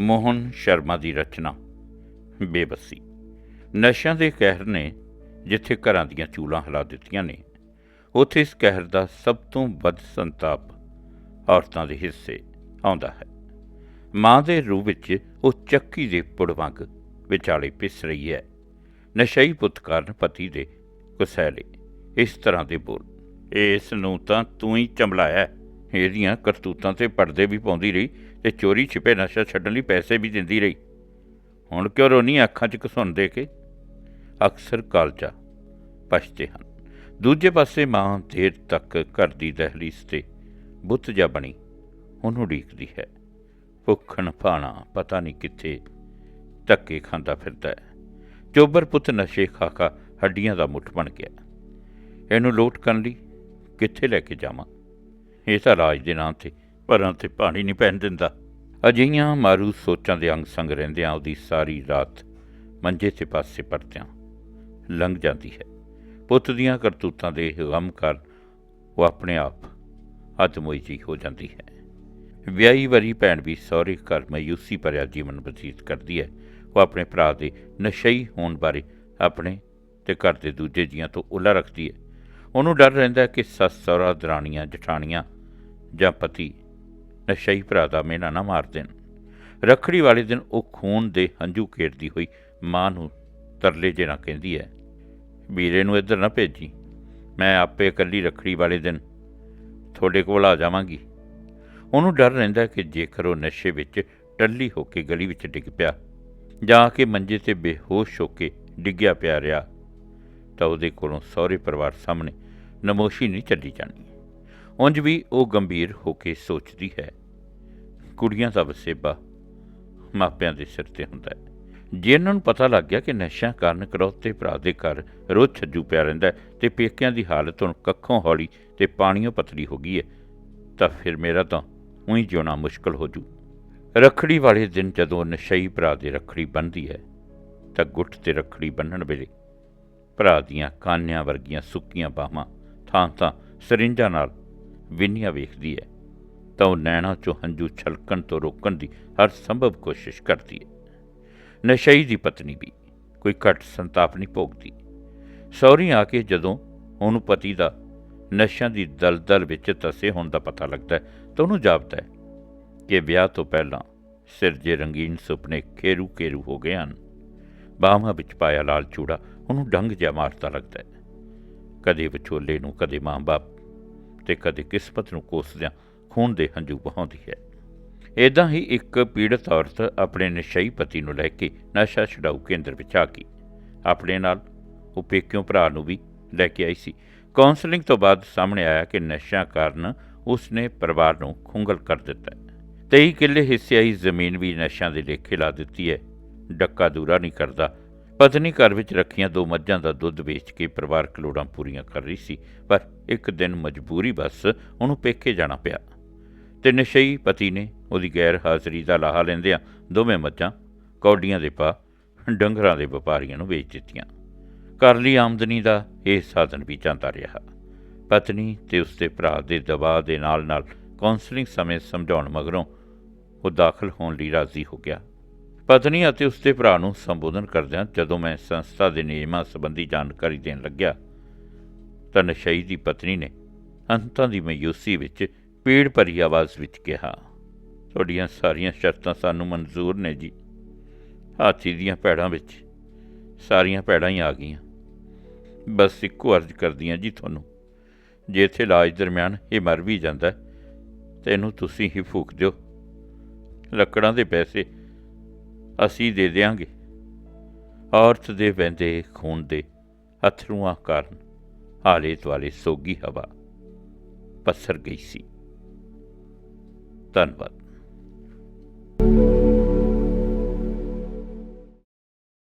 ਮੋਹਨ ਸ਼ਰਮਾ ਦੀ ਰਚਨਾ। ਬੇਬਸੀ। ਨਸ਼ਿਆਂ ਦੇ ਕਹਿਰ ਨੇ ਜਿੱਥੇ ਘਰਾਂ ਦੀਆਂ ਚੂਲਾਂ ਹਿਲਾ ਦਿੱਤੀਆਂ ਨੇ, ਉੱਥੇ ਇਸ ਕਹਿਰ ਦਾ ਸਭ ਤੋਂ ਵੱਧ ਸੰਤਾਪ ਔਰਤਾਂ ਦੇ ਹਿੱਸੇ ਆਉਂਦਾ ਹੈ। ਮਾਂ ਦੇ ਰੂਪ ਵਿੱਚ ਉਹ ਚੱਕੀ ਦੇ ਪੁੜ ਵਾਂਗ ਵਿਚਾਲੇ ਪਿਸ ਰਹੀ ਹੈ। ਨਸ਼ਈ ਪੁੱਤ ਕਾਰਨ ਪਤੀ ਦੇ ਕੁਸੈਲੇ ਇਸ ਤਰ੍ਹਾਂ ਦੇ ਬੋਲ, ਇਸ ਨੂੰ ਤਾਂ ਤੂੰ ਹੀ ਚਮਲਾਇਆ ਇਹਦੀਆਂ ਕਰਤੂਤਾਂ ਤੇ ਪਰਦੇ ਵੀ ਪਾਉਂਦੀ ਰਹੀ। ਤੇ ਚੋਰੀ ਛਿਪੇ ਨਸ਼ਾ ਛੱਡਣ ਲਈ ਪੈਸੇ ਵੀ ਦਿੰਦੀ ਰਹੀ। ਹੁਣ ਕਿਉਂ ਰੋਨੀ ਅੱਖਾਂ 'ਚ ਘਸੁੰਨ ਦੇ ਕੇ? ਅਕਸਰ ਕਾਲਜਾ ਪਛਤੇ ਹਨ। ਦੂਜੇ ਪਾਸੇ ਮਾਂ ਦੇਰ ਤੱਕ ਘਰ ਦੀ ਦਹਲੀਜ਼ ਤੇ ਬੁੱਤ ਜਾ ਬਣੀ, ਉਹਨੂੰ ਉਡੀਕਦੀ ਹੈ। ਭੁੱਖਣ ਭਾਣਾ ਪਤਾ ਨਹੀਂ ਕਿੱਥੇ ਧੱਕੇ ਖਾਂਦਾ ਫਿਰਦਾ ਹੈ। ਚੋਬਰ ਪੁੱਤ ਨਸ਼ੇ ਖਾ ਖਾ ਹੱਡੀਆਂ ਦਾ ਮੁੱਠ ਬਣ ਗਿਆ। ਇਹਨੂੰ ਲੋਟ ਕਰਨ ਲਈ ਕਿੱਥੇ ਲੈ ਕੇ ਜਾਵਾਂ? ਇਹ ਤਾਂ ਰਾਜ ਦੇ ਨਾਂ ਤੇ ਪਰਾਂ ਤੇ ਪਾਣੀ ਨਹੀਂ ਪੈਣ ਦਿੰਦਾ। ਅਜਿਹੀਆਂ ਮਾਰੂ ਸੋਚਾਂ ਦੇ ਅੰਗ ਸੰਗ ਰਹਿੰਦਿਆਂ ਉਹਦੀ ਸਾਰੀ ਰਾਤ ਮੰਜੇ ਤੇ ਪਾਸੇ ਪਰਤਿਆਂ ਲੰਘ ਜਾਂਦੀ ਹੈ। ਪੁੱਤ ਦੀਆਂ ਕਰਤੂਤਾਂ ਦੇ ਗਮ ਕਾਰਨ ਉਹ ਆਪਣੇ ਆਪ ਅਦਮੋਈ ਜੀ ਹੋ ਜਾਂਦੀ ਹੈ। ਵਿਆਹੀ ਵਰੀ ਭੈਣ ਵੀ ਸਹੁਰੇ ਘਰ ਮਾਯੂਸੀ ਭਰਿਆ ਜੀਵਨ ਬਤੀਤ ਕਰਦੀ ਹੈ। ਉਹ ਆਪਣੇ ਭਰਾ ਦੇ ਨਸ਼ਈ ਹੋਣ ਬਾਰੇ ਆਪਣੇ ਤੇ ਘਰ ਦੇ ਦੂਜੇ ਜੀਆਂ ਤੋਂ ਉਲਾ ਰੱਖਦੀ ਹੈ। ਉਹਨੂੰ ਡਰ ਰਹਿੰਦਾ ਕਿ ਸੱਸ ਸਹੁਰਾ ਦਰਾਣੀਆਂ, ਜਠਾਣੀਆਂ ਜਾਂ ਪਤੀ ਨਸ਼ਈ ਭਰਾ ਦਾ ਮਿਹਣਾ ਨਾ ਮਾਰ ਦੇਣ। ਰੱਖੜੀ ਵਾਲੇ ਦਿਨ ਉਹ ਖੂਨ ਦੇ ਹੰਝੂ ਖੇਡਦੀ ਹੋਈ ਮਾਂ ਨੂੰ ਤਰਲੇ ਜੇ ਨਾ ਕਹਿੰਦੀ ਹੈ, ਵੀਰੇ ਨੂੰ ਇੱਧਰ ਨਾ ਭੇਜੀ। ਮੈਂ ਆਪੇ ਇਕੱਲੀ ਰੱਖੜੀ ਵਾਲੇ ਦਿਨ ਤੁਹਾਡੇ ਕੋਲ ਆ ਜਾਵਾਂਗੀ। ਉਹਨੂੰ ਡਰ ਰਹਿੰਦਾ ਕਿ ਜੇਕਰ ਉਹ ਨਸ਼ੇ ਵਿੱਚ ਟੱਲੀ ਹੋ ਕੇ ਗਲੀ ਵਿੱਚ ਡਿੱਗ ਪਿਆ ਜਾਂ ਕਿ ਮੰਜੇ ਤੇ ਬੇਹੋਸ਼ ਹੋ ਕੇ ਡਿੱਗਿਆ ਪਿਆ ਰਿਹਾ ਤਾਂ ਉਹਦੇ ਕੋਲੋਂ ਸਹੁਰੇ ਪਰਿਵਾਰ ਸਾਹਮਣੇ ਨਮੋਸ਼ੀ ਨਹੀਂ ਚੱਲੀ ਜਾਣੀ। ਉਂਝ ਵੀ ਉਹ ਗੰਭੀਰ ਹੋ ਕੇ ਸੋਚਦੀ ਹੈ। ਕੁੜੀਆਂ ਦਾ ਵਸੇਬਾ ਮਾਪਿਆਂ ਦੇ ਸਿਰ ਤੇ ਹੁੰਦਾ ਹੈ। ਜੇ ਇਹਨਾਂ ਨੂੰ ਪਤਾ ਲੱਗ ਗਿਆ ਕਿ ਨਸ਼ਿਆਂ ਕਾਰਨ ਕਰੌਤੇ ਭਰਾ ਦੇ ਘਰ ਰੋਜ਼ ਛੱਜੂ ਪਿਆ ਰਹਿੰਦਾ ਹੈ ਤੇ ਪੇਕਿਆਂ ਦੀ ਹਾਲਤ ਹੁਣ ਕੱਖੋਂ ਹੌਲੀ ਤੇ ਪਾਣੀਓਂ ਪਤਲੀ ਹੋ ਗਈ ਹੈ, ਤਾਂ ਫਿਰ ਮੇਰਾ ਤਾਂ ਉਹੀ ਜਿਉਣਾ ਮੁਸ਼ਕਲ ਹੋ ਜੂ। ਰੱਖੜੀ ਵਾਲੇ ਦਿਨ ਜਦੋਂ ਨਸ਼ਈ ਭਰਾ ਦੇ ਰੱਖੜੀ ਬੰਨਦੀ ਹੈ, ਤਾਂ ਗੁੱਟ ਤੇ ਰੱਖੜੀ ਬੰਨਣ ਵੇਲੇ ਭਰਾ ਦੀਆਂ ਕਾਨਿਆਂ ਵਰਗੀਆਂ ਸੁੱਕੀਆਂ ਬਾਹਾਂ ਥਾਂ ਥਾਂ ਸਰਿੰਜਾਂ ਨਾਲ ਵਿੰਨੀਆਂ ਵੇਖਦੀ ਹੈ, ਤਾਂ ਉਹ ਨੈਣਾ ਚੋਂ ਹੰਝੂ ਛਲਕਣ ਤੋਂ ਰੋਕਣ ਦੀ ਹਰ ਸੰਭਵ ਕੋਸ਼ਿਸ਼ ਕਰਦੀ ਹੈ। ਨਸ਼ਈ ਦੀ ਪਤਨੀ ਵੀ ਕੋਈ ਘੱਟ ਸੰਤਾਪ ਨਹੀਂ ਭੋਗਦੀ। ਸਹੁਰੀ ਆ ਕੇ ਜਦੋਂ ਉਹਨੂੰ ਪਤੀ ਦਾ ਨਸ਼ਿਆਂ ਦੀ ਦਲਦਲ ਵਿੱਚ ਤਸੇ ਹੋਣ ਦਾ ਪਤਾ ਲੱਗਦਾ ਹੈ, ਤਾਂ ਉਹਨੂੰ ਜਾਪਦਾ ਹੈ ਕਿ ਵਿਆਹ ਤੋਂ ਪਹਿਲਾਂ ਸਿਰ ਜੇ ਰੰਗੀਨ ਸੁਪਨੇ ਖੇਰੂ ਖੇਰੂ ਹੋ ਗਏ ਹਨ। ਬਾਹਾਂ ਵਿੱਚ ਪਾਇਆ ਲਾਲ ਚੂੜਾ ਉਹਨੂੰ ਡੰਗ ਜਿਹਾ ਮਾਰਦਾ ਲੱਗਦਾ ਹੈ। ਕਦੇ ਵਿਚੋਲੇ ਨੂੰ, ਕਦੇ ਮਾਂ-ਬਾਪ ਤੇ ਕਦੇ ਕਿਸਮਤ ਨੂੰ ਕੋਸਦਿਆਂ ਖੂਨ ਦੇ ਹੰਝੂ ਬਹਾਉਂਦੀ ਹੈ। ਇਦਾਂ ਹੀ ਇੱਕ ਪੀੜਤ ਔਰਤ ਆਪਣੇ ਨਸ਼ਈ ਪਤੀ ਨੂੰ ਲੈ ਕੇ ਨਸ਼ਾ ਛਡਾਊ ਕੇਂਦਰ ਵਿੱਚ ਆ ਗਈ। ਆਪਣੇ ਨਾਲ ਉਹ ਪੇਕਿਓ ਭਰਾ ਨੂੰ ਵੀ ਲੈ ਕੇ ਆਈ ਸੀ। ਕਾਉਂਸਲਿੰਗ ਤੋਂ ਬਾਅਦ ਸਾਹਮਣੇ ਆਇਆ ਕਿ ਨਸ਼ਿਆਂ ਕਾਰਨ ਉਸਨੇ ਪਰਿਵਾਰ ਨੂੰ ਖੁੰਗਲ ਕਰ ਦਿੱਤਾ ਹੈ। 23 ਕਿੱਲੇ ਹਿੱਸਿਆਈ ਜ਼ਮੀਨ ਵੀ ਨਸ਼ਿਆਂ ਦੇ ਲੇਖੇ ਲਾ ਦਿੱਤੀ ਹੈ। ਡੱਕਾ ਦੂਰਾ ਨਹੀਂ ਕਰਦਾ। ਪਤਨੀ ਘਰ ਵਿੱਚ ਰੱਖੀਆਂ ਦੋ ਮੱਝਾਂ ਦਾ ਦੁੱਧ ਵੇਚ ਕੇ ਪਰਿਵਾਰਕ ਲੋੜਾਂ ਪੂਰੀਆਂ ਕਰ ਰਹੀ ਸੀ, ਪਰ ਇੱਕ ਦਿਨ ਮਜਬੂਰੀ ਬਸ ਉਹਨੂੰ ਪੇਕੇ ਜਾਣਾ ਪਿਆ। ਤੇ ਨਸ਼ਈ ਪਤੀ ਨੇ ਉਹਦੀ ਗੈਰ ਹਾਜ਼ਰੀ ਦਾ ਲਾਹਾ ਲੈਂਦਿਆਂ ਦੋਵੇਂ ਮੱਝਾਂ ਕੌਡੀਆਂ ਦੇ ਪਾ ਡੰਗਰਾਂ ਦੇ ਵਪਾਰੀਆਂ ਨੂੰ ਵੇਚ ਦਿੱਤੀਆਂ। ਘਰ ਲਈ ਆਮਦਨੀ ਦਾ ਇਹ ਸਾਧਨ ਵੀ ਜਾਂਦਾ ਰਿਹਾ। ਪਤਨੀ ਤੇ ਉਸਦੇ ਭਰਾ ਦੇ ਦਬਾਅ ਦੇ ਨਾਲ-ਨਾਲ ਕਾਉਂਸਲਿੰਗ ਸਮੇਂ ਸਮਝਾਉਣ ਮਗਰੋਂ ਉਹ ਦਾਖਲ ਹੋਣ ਲਈ ਰਾਜ਼ੀ ਹੋ ਗਿਆ। ਪਤਨੀ ਅਤੇ ਉਸਦੇ ਭਰਾ ਨੂੰ ਸੰਬੋਧਨ ਕਰਦਿਆਂ ਜਦੋਂ ਮੈਂ ਸੰਸਥਾ ਦੇ ਨਿਯਮਾਂ ਸੰਬੰਧੀ ਜਾਣਕਾਰੀ ਦੇਣ ਲੱਗਿਆ, ਤਾਂ ਨਸ਼ਈ ਦੀ ਪਤਨੀ ਨੇ ਅੰਤਾਂ ਦੀ ਮਯੂਸੀ ਵਿੱਚ ਪੀੜ ਭਰੀ ਆਵਾਜ਼ ਵਿੱਚ ਕਿਹਾ, ਤੁਹਾਡੀਆਂ ਸਾਰੀਆਂ ਸ਼ਰਤਾਂ ਸਾਨੂੰ ਮਨਜ਼ੂਰ ਨੇ ਜੀ। ਹਾਥੀ ਦੀਆਂ ਪੈੜਾਂ ਵਿੱਚ ਸਾਰੀਆਂ ਪੈੜਾਂ ਹੀ ਆ ਗਈਆਂ। ਬਸ ਇੱਕੋ ਅਰਜ਼ ਕਰਦੀਆਂ ਜੀ ਤੁਹਾਨੂੰ। ਜੇ ਇੱਥੇ ਇਲਾਜ ਦਰਮਿਆਨ ਇਹ ਮਰ ਵੀ ਜਾਂਦਾ ਤੇ ਇਹਨੂੰ ਤੁਸੀਂ ਹੀ ਫੂਕ ਦਿਓ। ਲੱਕੜਾਂ ਦੇ ਪੈਸੇ ਅਸੀਂ ਦੇ ਦਿਆਂਗੇ। ਔਰਤ ਦੇ ਵਹਿੰਦੇ ਖੂਨ ਦੇ ਅਥਰੂਆਂ ਕਾਰਨ ਆਲੇ ਦੁਆਲੇ ਸੋਗੀ ਹਵਾ ਪਸਰ ਗਈ ਸੀ। ਧੰਨਵਾਦ।